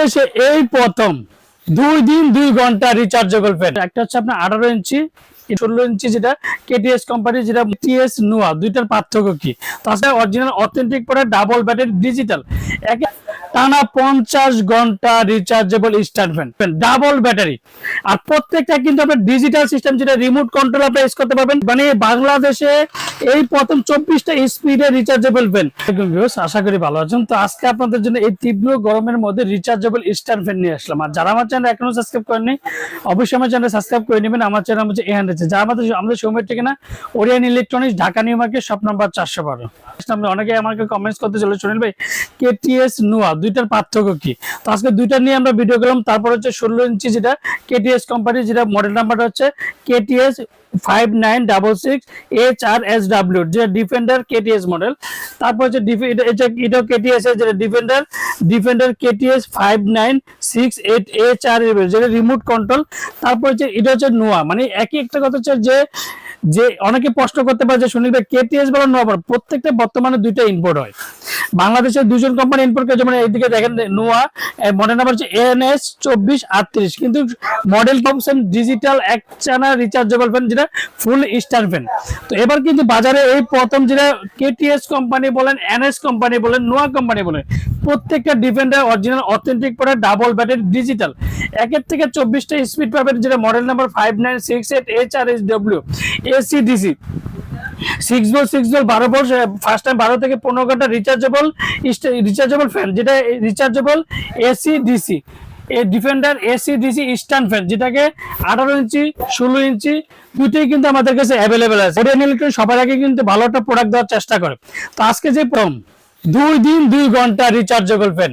দেশে এই প্রথম দুই দিন দুই ঘণ্টা রিচার্জেবল ফ্যান একটা হচ্ছে আপনার আঠারো ইঞ্চি, ষোলো ইঞ্চি যেটা কেটিএস কোম্পানি যেটা টিএস নোয়া দুইটার পার্থক্য কি? তাছাড়া অরিজিনাল অথেন্টিক পরে ডাবল ব্যাটারি ডিজিটাল টানা পঞ্চাশ ঘণ্টা rechargeable stand fan double battery আর প্রত্যেকটা কিন্তু আপনার ডিজিটাল সিস্টেম যেটা রিমোট কন্ট্রোল আপনি ইউজ করতে পারবেন। মানে বাংলাদেশে এই প্রথম চব্বিশটা স্পিডে রিচার্জেবল ফ্যান আশা করি ভালো আছেন। তো আজকে আপনাদের জন্য এই তীব্র গরমের মধ্যে রিচার্জেবল স্ট্যান্ড ফ্যান নিয়ে আসলাম। আর যারা আমার চ্যানেল এখনও সাবস্ক্রাইব করেননি, অবশ্যই আমার চ্যানেল সাবস্ক্রাইব করে নেবেন। আমার চ্যানেল হচ্ছে এহান রয়েছে যারা আমাদের আমাদের সৌমের ঠিকানা Orion electronics Dhaka new market shop number চারশো বারো। অনেকে আমাকে কমেন্টস করতে চলে শুনেন ভাই কেটিএস নোয়া দুইটার পার্থক্য কি? তো আজকে দুইটা নিয়ে আমরা ভিডিও করলাম। তারপর হচ্ছে ষোলো ইঞ্চি যেটা কে কেটিএস কোম্পানি যেটা মডেল নাম্বারটা হচ্ছে K KTS five nine double six H R S W যেটা ডিফেন্ডার কেটিএস মডেল তারপর হচ্ছে এটা- কেটিএস এর, যেটা defender defender KTS five nine six eight A চার যেটা রিমোট কন্ট্রোল তারপর হচ্ছে এটা হচ্ছে নোয়া মানে একই একটা কথা হচ্ছে যে যে অনেকে প্রশ্ন করতে পারে যে, সুনীল ভাই কেটিএস বলা নোয়া প্রত্যেকটা বর্তমানে দুইটা ইম্পোর্ট হয়। বাংলাদেশের দুজন কোম্পানি ইম্পোর্ট করে যেমন এইদিকে দেখেন নোয়া মডেল নাম্বার হচ্ছে এনএস চব্বিশ আটত্রিশ। কিন্তু মডেল অপশন ডিজিটাল এক চানা রিচার্জেবল ফ্যান যেটা ফুল স্টার ফ্যান তো এবার কিন্তু বাজারে এই প্রথম যেটা কেটিএস কোম্পানি বলেন এনএস কোম্পানি বলেন নোয়া কোম্পানি বলেন, প্রত্যেকটা ডিফেন্ডার অরিজিনাল অথেন্টিক পরে ডাবল ব্যাটারি ডিজিটাল একের থেকে চব্বিশটা স্পিড পাবেন যেটা model number five nine six eight H R S W AC DC six বল সিক্স বল বারো বল ফার্স্ট টাইম বারো থেকে পনেরো ঘণ্টা রিচার্জেবল রিচার্জেবল ফ্যান যেটা রিচার্জেবল এসি ডিসি এই defender AC DC stand fan যেটাকে আঠারো ইঞ্চি, ষোলো ইঞ্চি, দুটোই কিন্তু আমাদের কাছে অ্যাভেলেবেল আছে। ওরিয়ান ইলেকট্রনিক সবার আগে কিন্তু ভালো একটা প্রোডাক্ট দেওয়ার চেষ্টা করে। তো আজকে যে প্রথম দুই দিন, দুই ঘণ্টা রিচার্জেবল ফ্যান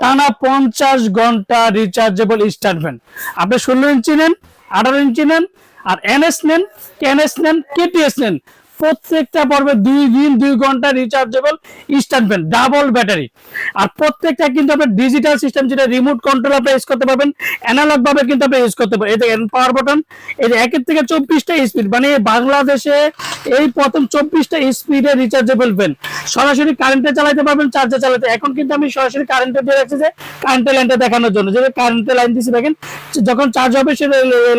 টানা পঞ্চাশ ঘণ্টা রিচার্জেবল স্ট্যান্ড ফ্যান আপনি ষোলো ইঞ্চি নেন, আঠারো ইঞ্চি নেন আর এনএস নেন কেএনএস নেন কেটিএস নেন। প্রত্যেকটা পর্বে দুই দিন, দুই ঘণ্টা rechargeable stand fan double battery আর প্রত্যেকটা কিন্তু আপনার ডিজিটাল সিস্টেম যেটা রিমোট কন্ট্রোল আপনি ইউজ করতে পারবেন অ্যানালগ ভাবে কিন্তু আপনি ইউজ করতে পারবেন। এই দেখেন পাওয়ার বাটন এই যে একের থেকে চব্বিশটা স্পিড মানে বাংলাদেশে এই প্রথম চব্বিশটা স্পিডে রিচার্জেবল ফ্যান সরাসরি কারেন্টে চালাতে পারবেন চার্জে চালাতে এখন কিন্তু আমি সরাসরি কারেন্টে দিয়ে রাখছি যে কারেন্টের লাইনটা দেখানোর জন্য। যে কারেন্টের লাইন দিচ্ছি দেখেন, যখন চার্জ হবে, সে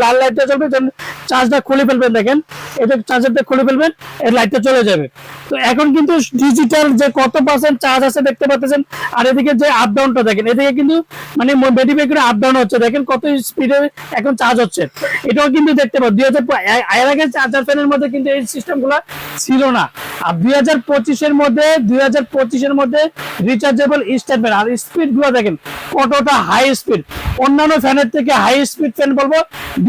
লাল লাইটটা চলবে চার্জটা খুলে ফেলবেন, দেখেন। এটা চার্জারটা খুলে ফেলবেন এর লাইটটা চলে যাবে। তো এখন কিন্তু ডিজিটাল যে কত পার্সেন্ট চার্জ আছে দেখতে পাচ্ছেন, আর এদিকে যে আপ ডাউনটা দেখেন, এদিকে কিন্তু মানে ব্যাটারি করে আপ ডাউন হচ্ছে, দেখেন কত স্পিডে এখন চার্জ হচ্ছে। এটাও কিন্তু দেখতে পাবো দুই হাজার এর আগে চার্জার ফ্যানের মধ্যে কিন্তু এই সিস্টেমগুলা ছিল না। আর দুই হাজার পঁচিশের মধ্যে, দুই হাজার পঁচিশের মধ্যে রিচার্জেবল স্ট্যান্ড আর স্পিডগুলো দেখেন, কতটা হাই স্পিড অন্যান্য ফ্যানের থেকে হাই স্পিড ফ্যান বলব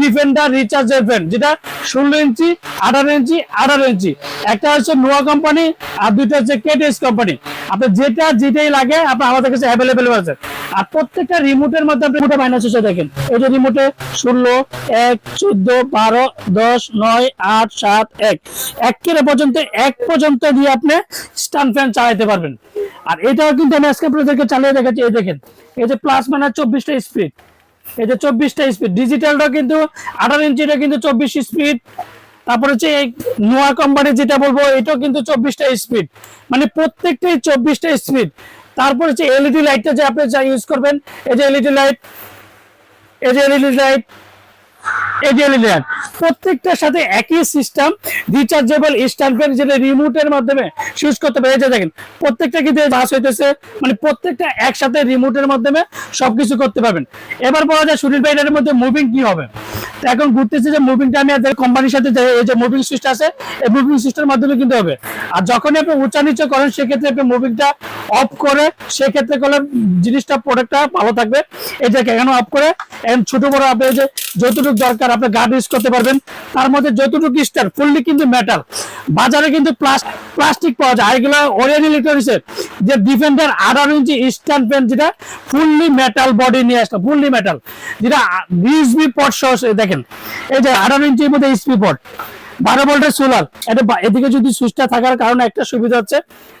ডিফেন্ডার রিচার্জের ফ্যান যেটা ষোলো ইঞ্চি, আঠারো ইঞ্চি আঠারো ইঞ্চি। একটা হচ্ছে নোয়া কোম্পানি আর দুইটা হচ্ছে কেটিএস কোম্পানি আপনার যেটা, যেটাই লাগে আপনার আমাদের কাছে অ্যাভেলেবেল আছে। আর প্রত্যেকটা রিমোটের মধ্যে আপনি রিমোটে মাইনাস হচ্ছে দেখেন। এই যে রিমোটে ষোলো, এক, চোদ্দ, বারো, দশ, নয়, আট, সাত, এক। এক কেরে পর্যন্ত, এক পর্যন্ত দিয়ে আপনি স্টান ফ্যান চালাইতে পারবেন। আর এটাও কিন্তু আমি আজকে আপনাদেরকে চালিয়ে দেখাচ্ছি, এই দেখেন। এই যে প্লাস মানে চব্বিশটা স্পিড এই যে চব্বিশটা স্পিড ডিজিটালটা কিন্তু আঠারো ইঞ্চিটা কিন্তু চব্বিশ স্পিড তারপর হচ্ছে এই নোয়া কোম্পানি যেটা বলব, এটাও কিন্তু চব্বিশটা স্পিড মানে প্রত্যেকটাই চব্বিশটা স্পিড তারপর হচ্ছে এলইডি লাইটটা যে আপনি যা ইউজ করবেন, এই যে এলইডি লাইট এই যে এলইডি লাইট LED প্রত্যেকটার সাথে একই সিস্টেম রিচার্জেবল যেটা রিমোটের মাধ্যমে ইউজ করতে পারে। এই যে দেখেন, প্রত্যেকটা কিন্তু বাস হইতেছে মানে প্রত্যেকটা একসাথে রিমোটের মাধ্যমে সবকিছু করতে পারবেন। এবার বলা যায় সুনীল ভাই, এটার মধ্যে মুভিং কি হবে? এখন যে মুভিংটা আমি আর কোম্পানির সাথে এই যে মুভিং সুইচটা আছে, এই মুভিং সুইচটার মাধ্যমে কিন্তু হবে। আর যখনই আপনি উঁচা নিচে করেন, সেক্ষেত্রে আপনি মুভিংটা অফ করে, সেক্ষেত্রে করলে জিনিসটা প্রোডাক্টটা ভালো থাকবে। যে এখানে অফ করে, এখন ছোট বড় আপনি যে যতটুকু দরকার আপনি গার্ড ইউজ করতে পারবেন। তার মধ্যে যতটুকু স্টার ফুললি কিন্তু মেটাল বাজারে কিন্তু প্লাস্টিক পাওয়া যায়। এগুলো ওরিয়ান ইলেকট্রনিক্সের যে ডিফেন্ডার আঠারো ইঞ্চি স্ট্যান্ড পেন যেটা ফুললি মেটাল বডি নিয়ে আসলো ফুললি মেটাল যেটা বিএসবি পট সহ দেখেন। এই যে আঠারো ইঞ্চির মধ্যে ইউএসবি পট বারো ভোল্টের সোলার এটা এদিকে যদি সুইচটা থাকার কারণে একটা সুবিধা হচ্ছে,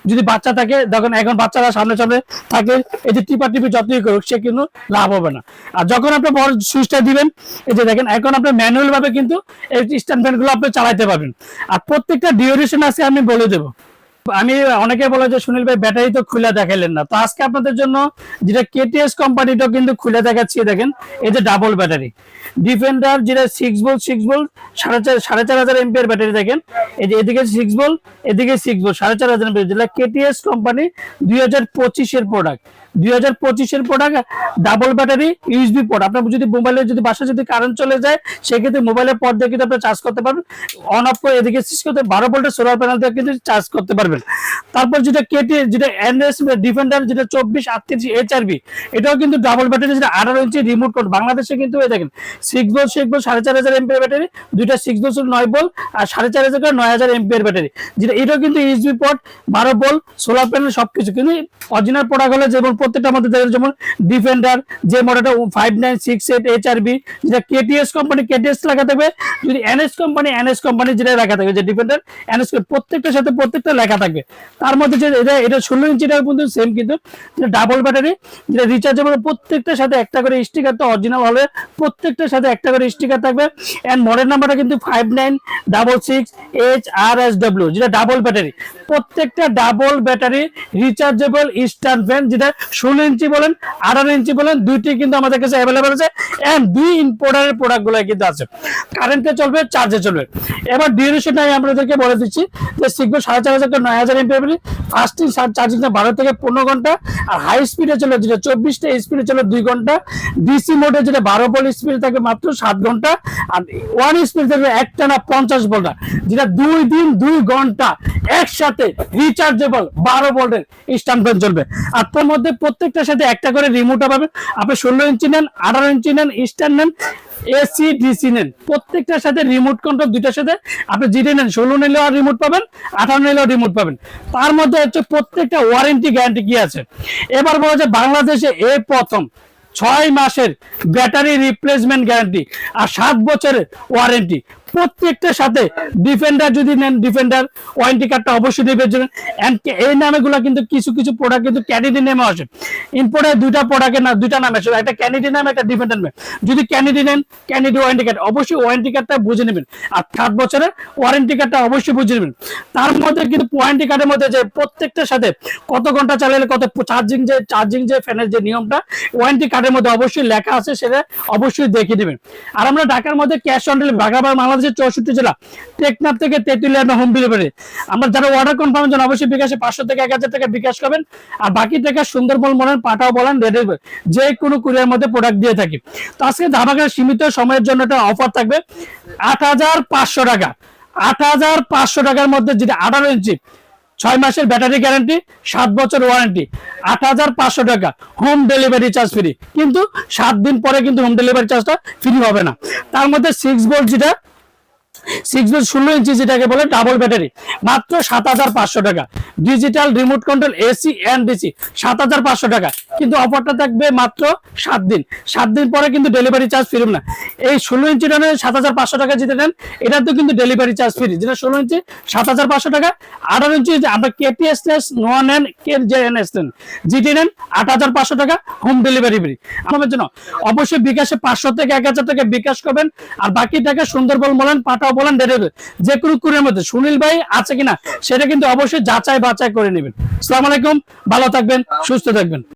যদি বাচ্চা থাকে, দেখুন এখন বাচ্চারা সামনে সামনে থাকে, এই যে টিপা টিপি যতই করুক, সে কিন্তু লাভ হবে না। আর যখন আপনি বড় সুইচটা দিবেন, এই যে দেখেন, এখন আপনি ম্যানুয়াল ভাবে কিন্তু এই স্ট্যান্ড ফ্যানগুলো আপনি চালাইতে পারবেন। আর প্রত্যেকটা ডিউরেশন আছে আমি বলে দেবো। আমি অনেকে বলে যে, সুনীল ভাই, ব্যাটারি তো খুলে দেখাইলেন না। তো আজকে আপনাদের জন্য যেটা কেটিএস কোম্পানিটা কিন্তু খুলে দেখাচ্ছি দেখেন, এই যে ডাবল ব্যাটারি ডিফেন্ডার যেটা সিক্স ভোল্ট সিক্স ভোল্ট সাড়ে চার সাড়ে চার হাজার এমপিয়ার ব্যাটারি দেখেন। এই যে এদিকে সিক্স ভোল্ট এদিকে সিক্স ভোল্ট সাড়ে চার হাজার এমপিয়ার যেটা কেটিএস কোম্পানি দুই হাজার পঁচিশের প্রোডাক্ট দুই হাজার পঁচিশের product double battery USB port আপনার যদি মোবাইলে যদি বাসায় যদি কারেন্ট চলে যায়, সেক্ষেত্রে মোবাইলের পর দিয়ে কিন্তু আপনি চার্জ করতে পারবেন। অন অফ করে এদিকে করতে, বারো ভোল্টের সোলার প্যানেল দিয়ে কিন্তু চার্জ করতে পারবেন। তারপর যেটা কেটি যেটা এনএস ডিফেন্ডার যেটা চব্বিশ, আটত্রিশ এইচআরবি এটাও কিন্তু ডাবল ব্যাটারি যেটা আঠারো ইঞ্চি রিমোট কোড বাংলাদেশে কিন্তু এই দেখেন সিক্স বোল সিক্স বোল সাড়ে চার হাজার এমপিয়ার ব্যাটারি দুইটা সিক্স বোল নয় বল আর সাড়ে চার হাজার নয় হাজার এমপিয়ার ব্যাটারি যেটা, এটাও কিন্তু ইউএসবি পোর্ট বারো বল সোলার প্যানেল সবকিছু। কিন্তু অরিজিনাল প্রোডাক্ট হলে যেমন প্রত্যেকটা মধ্যে যেমন ডিফেন্ডার যে মডেলটা five nine six eight HRB যেটা কেটিএস কোম্পানি কেটিএস লেখা থাকবে যদি এনএস কোম্পানি এনএস কোম্পানি যেটা লেখা থাকবে যে ডিফেন্ডার এনএস প্রত্যেকটার সাথে প্রত্যেকটা লেখা থাকবে তার মধ্যে এটা এটা ষোলো ইঞ্চিটা সেম কিন্তু, যেটা ডাবল ব্যাটারি যেটা রিচার্জেবল প্রত্যেকটার সাথে একটা করে স্টিকার তো অরিজিনাল হবে প্রত্যেকটার সাথে একটা করে স্টিকার থাকবে। এন্ড মডেল নাম্বারটা কিন্তু five nine double six H R S W যেটা ডাবল ব্যাটারি প্রত্যেকটা double battery rechargeable stand fan যেটা ষোলো ইঞ্চি বলেন, আঠারো ইঞ্চি বলেন, দুইটি কিন্তু আমাদের কাছে অ্যাভেলেবেল আছে। এন্ড দুই ইম্পোর্টারের প্রোডাক্টগুলো কিন্তু আছে। কারেন্টে চলবে চার্জে চলবে। এবার ডিউরেশনটা আমি আপনাদেরকে বলে দিচ্ছি যে শিখবে সাড়ে চার হাজার হাজার এমপি ফাস্টিং চার্জিংটা বারো থেকে পনেরো ঘণ্টা, আর হাই স্পিডে চলে যেটা চব্বিশটা স্পিডে চলে দুই ঘণ্টা। ডিসি মোডে যেটা বারো বল স্পিডে থাকে মাত্র সাত ঘণ্টা, আর ওয়ান স্পিড থাকবে একটা না পঞ্চাশ ভোল্টার যেটা দুই দিন দুই ঘণ্টা একসাথে রিচার্জেবল বারো ভোল্টের স্ট্যান্ড ফ্যান চলবে। আর তার মধ্যে প্রত্যেকটার সাথে একটা করে রিমোট পাবেন। আপনি ষোলো ইঞ্চি নেন, আঠারো ইঞ্চি নেন স্ট্যান্ড নেন এসি ডিসি নেন। প্রত্যেকটার সাথে রিমোট কন্ট্রোল দুইটার সাথে আপনি যেটা নেন। ষোলো নিলেও রিমোট পাবেন, আঠারো নিলেও রিমোট পাবেন। তার মধ্যে হচ্ছে প্রত্যেকটা ওয়ারেন্টি গ্যারান্টি কি আছে? এবার বলা যায় বাংলাদেশে এ প্রথম ছয় মাসের ব্যাটারি রিপ্লেসমেন্ট গ্যারান্টি আর সাত বছরের ওয়ারেন্টি প্রত্যেকটার সাথে ডিফেন্ডার যদি নেন ডিফেন্ডার ওয়ারেন্টি কার্ডটা অবশ্যই নেবে এন্ড এই নামেগুলো কিন্তু কিছু কিছু প্রোডাক্ট কিন্তু ক্যানিডি নেমে আসে। ইম্পোর্টে দুইটা প্রোডাক্টের না দুইটা নাম আসে। একটা ক্যানিডি নাম, একটা ডিফেন্ডার নাম। যদি ক্যানিডি নেন ক্যানিডি ওয়ারেন্টি কার্ড অবশ্যই ওয়ারেন্টি কার্ডটা বুঝে নেবেন। আর সাত বছরের ওয়ারেন্টি কার্ডটা অবশ্যই বুঝে নেবেন। তার মধ্যে কিন্তু ওয়ারেন্টি কার্ডের মধ্যে যে প্রত্যেকটার সাথে কত ঘণ্টা চালালে কত চার্জিং যে চার্জিং যে ফ্যানের যে নিয়মটা ওয়ারেন্টি কার্ডের মধ্যে অবশ্যই লেখা আছে সেটা অবশ্যই দেখে নেবেন আর আমরা ঢাকার মধ্যে ক্যাশ অন ডেলিভারি ঢাকা বা বাংলাদেশের চৌষট্টি জেলা, টেকনাফ থেকে তেঁতুলিয়া এবং হোম ডেলিভারি আমরা যারা অর্ডার কনফার্মের জন্য অবশ্যই বিকাশে পাঁচশো থেকে এক হাজার টাকা বিকাশ করবেন। আর বাকি টাকা সুন্দরবন বলেন পাটাও বলেন রেডি যে কোনো কুরিয়ার মধ্যে প্রোডাক্ট দিয়ে থাকি। তো আজকে ধামাকার সীমিত সময়ের জন্য একটা অফার থাকবে, আট হাজার পাঁচশো টাকা। আট হাজার পাঁচশো টাকার মধ্যে যেটা আঠারো ইঞ্চি, ছয় মাসের ব্যাটারি গ্যারান্টি সাত বছর ওয়ারেন্টি আট হাজার পাঁচশো টাকা হোম ডেলিভারি চার্জ ফ্রি কিন্তু সাত দিন পরে কিন্তু হোম ডেলিভারি চার্জটা ফ্রি হবে না। তার মধ্যে সিক্স ভোল্ট যেটা সিক্স বিল ষোলো ইঞ্চি যেটাকে বলে ডাবল ব্যাটারি মাত্র সাত হাজার পাঁচশো টাকা। Digital remote control AC and DC সাত হাজার পাঁচশো টাকা। কিন্তু অফারটা থাকবে মাত্র সাত দিন। সাত দিন পরে কিন্তু ডেলিভারি চার্জ ফ্রি না। এই ষোলো ইঞ্চিটা নেন সাত হাজার পাঁচশো টাকা যেটা নেন এটা তো কিন্তু ডেলিভারি চার্জ ফ্রি যেটা ষোলো ইঞ্চি, সাত হাজার পাঁচশো টাকা। আঠারো ইঞ্চি আপনার কেটিএস নেস নোয়া নেন কে জে এন এস নেন। জিটি নেন, আট হাজার পাঁচশো টাকা হোম ডেলিভারি ফ্রি আপনার জন্য অবশ্যই বিকাশে পাঁচশো থেকে এক হাজার টাকা বিকাশ করবেন। আর বাকি টাকা সুন্দরবন বলেন পাঠাও বলেন ডেলিভারি যে কোনো কুরিয়ার মধ্যে। সুনীল ভাই আছে কিনা, সেটা কিন্তু অবশ্যই যাচাই বাছাই করে নেবেন। আসসালামু আলাইকুম ভালো থাকবেন সুস্থ থাকবেন।